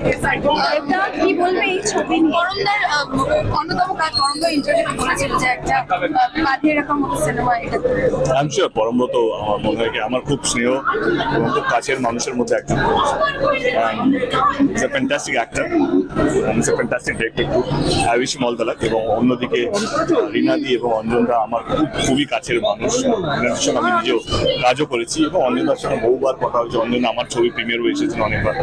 এটা কি বলবে এই ছবি করমদার অন্যতম কাজ করমদা ইন্টারভিউ বলেছিল যে একটা আহ, বাঁধিয়ে রাখার মতো সিনেমা এটা। আই এম শিওর পরমব্রত আমার মনে হয় কি আমার খুব স্নেহ এবং খুব কাছের মানুষের মধ্যে একজন। A fantastic actor is a fantastic director too I wish all the luck এবং অন্যদিকে রিনাদি এবং অঞ্জনরা আমার খুব খুবই কাছের মানুষ। রিনাদির সঙ্গে আমি নিজেও কাজও করেছি এবং অঞ্জনদার সঙ্গে বহুবার কথা হয়েছে। অঞ্জন আমার ছবি প্রিমিয়ারও এসেছেন অনেকবার।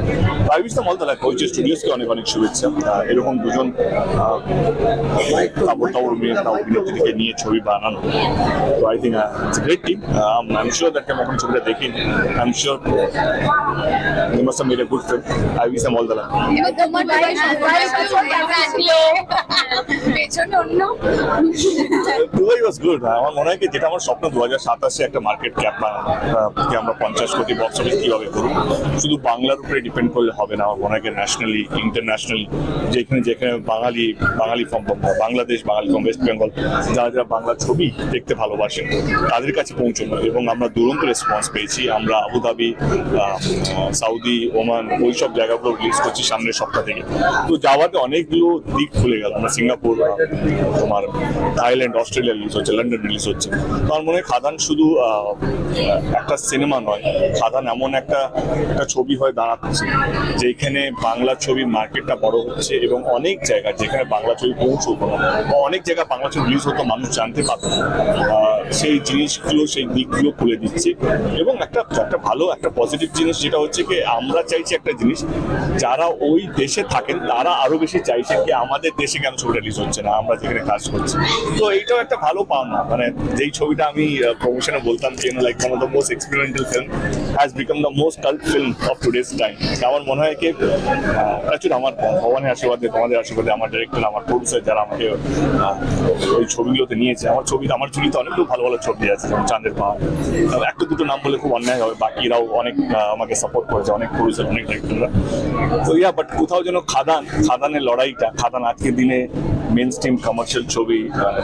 I wish the all the luck হয়েছে স্টুডিওসকে অনেক অনেক শুভেচ্ছা। এরকম দুজন তাবর তাবর অভিনেতা অভিনেত্রীকে নিয়ে ছবি বানানো। তো I think it's great team sure that আমি এখন ছবিটা দেখিনি I am sure you must have made a good film I wish them all the Dubai was good আমার মনে হয় যেটা আমার স্বপ্ন দু হাজার সাতাশে একটা মার্কেট ক্যাপ আমরা পঞ্চাশ কোটি বক্স অফিস কীভাবে করব শুধু বাংলার উপরে ডিপেন্ড করলে হবে না আমার মনে হয় ন্যাশনালি ইন্টারন্যাশনালি যেখানে যেখানে বাঙালি বাঙালি বাংলাদেশ, বাঙালি ফর্ম ওয়েস্ট বেঙ্গল যারা যারা বাংলা ছবি দেখতে ভালোবাসেন তাদের কাছে পৌঁছানো। এবং আমরা দুরন্ত রেসপন্স পেয়েছি। আমরা আবুধাবি সাউদি, ওমান ওই সব জায়গাগুলো রিলিজ করছি সামনের সপ্তাহ থেকে। তো যাওয়াতে অনেকগুলো দিক খুলে গেল। আমরা সিঙ্গাপুর তোমার থাইল্যান্ড, অস্ট্রেলিয়া রিলিজ হচ্ছে, লন্ডন রিলিজ হচ্ছে। তো আমার মনে হয় খাদান শুধু একটা সিনেমা নয়, খাদান এমন একটা একটা ছবি হয়ে দাঁড়াচ্ছে, যেখানে বাংলা ছবির মার্কেটটা বড় হচ্ছে এবং অনেক জায়গা যেখানে বাংলা ছবি পৌঁছতো বা অনেক জায়গায় বাংলা ছবি রিলিজ হতো, মানুষ জানতে পারতো। সেই জিনিসগুলো, সেই দিকগুলো খুলে দিচ্ছে। এবং একটা একটা ভালো, একটা পজিটিভ জিনিস যেটা হচ্ছে কি, আমরা চাইছি একটা জিনিস, যারা ওই দেশে থাকেন, তারা আরও বেশি চাইছেন কি, আমাদের দেশে কেন ছবিটা রিলিজ হচ্ছে না, আমরা যেখানে কাজ করছি। তো এইটাও একটা ভালো পাওনা। মানে যেই ছবিটা আমি প্রমোশনে বলতাম যে like one of the most experimental film has become the most cult film of today's time আমার মনে হয় কি অ্যাকচুয়ালি আমার ভগবানের আশীর্বাদে, তোমাদের আশীর্বাদে, আমার ডিরেক্টর আমার প্রডিউসার যারা আমাকে ওই ছবিগুলোতে নিয়েছে, আমার ছবি, আমার ছবিতে অনেকগুলো ভালো ভালো ছবি আছে, যেমন চাঁদের পাহাড়। একটা দুটো নাম বলে খুব অন্যায় হবে বাকিরাও অনেক আমাকে সাপোর্ট করেছে, অনেক প্রডিউসার অনেক ডিরেক্টররা তো ইয়া বাট কোথাও যেন খাদান, খাদানের লড়াইটা, খাদান আজকের দিনে মেন স্ট্রিম কমার্শিয়াল ছবি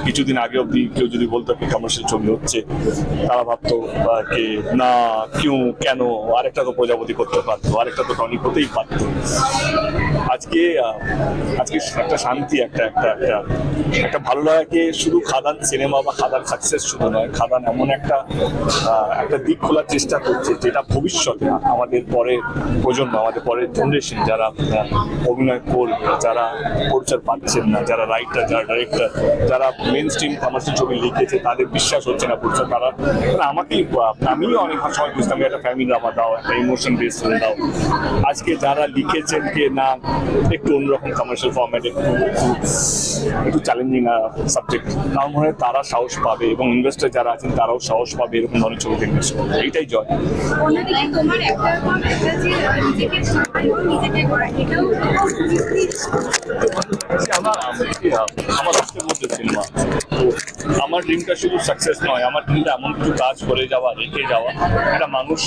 কিছুদিন আগে অব্দি কেউ যদি বলতো কি কমার্শিয়াল ছবি হচ্ছে, তারা ভাবতো কি, না, কেউ, কেন, আরেকটা তো প্রজাপতি করতে পারতো, আরেকটা তো টনিক হতেই পারতো। আজকে আজকে একটা শান্তি, একটা একটা একটা একটা ভালো লাগাকে শুধু খাদান সিনেমা বা খাদান সাকসেস শুধু নয়, খাদান এমন একটা একটা দিক খোলার চেষ্টা করছে যেটা ভবিষ্যতে আমাদের পরে প্রজন্ম, আমাদের পরের জেনারেশন যারা অভিনয় করবে যারা পরিচয় পাচ্ছেন না, যারা রাইটার যারা ডাইরেক্টর যারা মেন স্ট্রিম কমার্শিয়াল ছবি লিখেছে তাদের বিশ্বাস হচ্ছে না পরিচয় তারা। মানে আমাকেই আহ, আমিও অনেক সময় বুঝতাম একটা ফ্যামিলি ড্রামা দাও একটা ইমোশন বেস করে দাও। আজকে যারা লিখেছেন কে না একটু অন্যরকম কমার্শিয়াল ফর্ম্যাট একটু একটু চ্যালেঞ্জিং সাবজেক্ট আমার মনে হয় তারা সাহস পাবে এবং ইনভেস্টার যারা আছেন তারাও সাহস পাবে এরকম ধরনের ছবিতে ইনভেস্ট করবে এইটাই জয়। সামলানো নিজেকে করা এটাও আমার আমার রক্তের মধ্যে সিনেমা তো আমার ড্রিমটা শুধু সাকসেস নয়, আমার ড্রিমটা এমন কিছু কাজ করে যাওয়া, রেখে যাওয়া, একটা মানুষ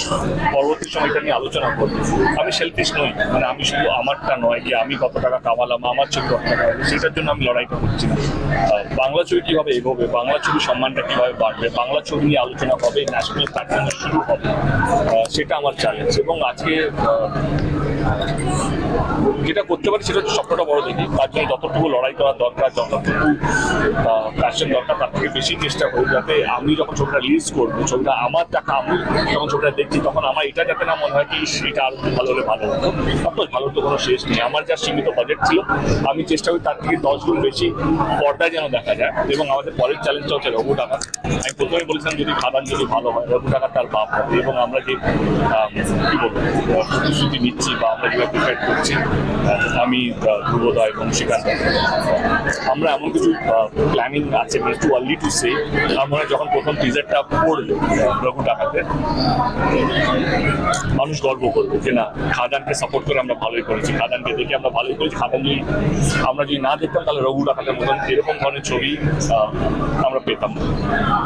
পরবর্তী সময় এটা নিয়ে আলোচনা করবে। আমি সেলফিশ নই মানে আমি শুধু আমারটা নয় যে আমি কত টাকা কামালাম, আমার ছবি কত টাকা সেটার জন্য আমি লড়াইটা করছি না। বাংলা ছবি কীভাবে এগোবে, বাংলা ছবির সম্মানটা কীভাবে বাড়বে, বাংলা ছবি নিয়ে আলোচনা হবে ন্যাশনাল প্ল্যাটফর্মে শুরু হবে সেটা আমার চ্যালেঞ্জ এবং আজকে যেটা করতে পারি সেটা হচ্ছে সবটা বড় দেখি, তার জন্য যতটুকু লড়াই করা দরকার, যতটুকু প্যাশন দরকার তার থেকে বেশি চেষ্টা করি যাতে আমি যখন ছবিটা রিলিজ করব, ছবিটা আমার টাকা আমি যখন ছবিটা দেখছি, তখন আমার এটা যাতে না মনে হয় কি সেটা আরও ভালো হলে ভালো হতো। অফকোর্স ভালো তো কোনো শেষ নেই। আমার যা সীমিত বাজেট ছিল, আমি চেষ্টা করি তার থেকে দশ গুণ বেশি পর্দায় যেন দেখা যায় এবং আমাদের পরের চ্যালেঞ্জটা হচ্ছে রঘু টাকা আমি প্রথমে বলেছিলাম যদি খাদান যদি ভালো হয়, রঘু টাকা তার বাপ হবে এবং আমরা যে কি বলব প্রতিশ্রুতি নিচ্ছি বা আমরা যেভাবে প্রিপেয়ার করছি আমি ধ্রুবদা এবং শ্রীকান্ত। আমরা এমন কিছু প্ল্যানিং আছে টু আর্লি টু সে আমার যখন প্রথম টিজারটা পড়ল তখন টাকাতে মানুষ গর্ব করবে যে না, খাদানকে সাপোর্ট করে আমরা ভালোই করেছি, খাদানকে দেখে আমরা ভালোই করেছি। খাদান যদি আমরা যদি না দেখতাম, তাহলে রঘু ডাকাতের মতন এরকম ধরনের ছবি আমরা পেতাম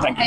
থ্যাংক ইউ.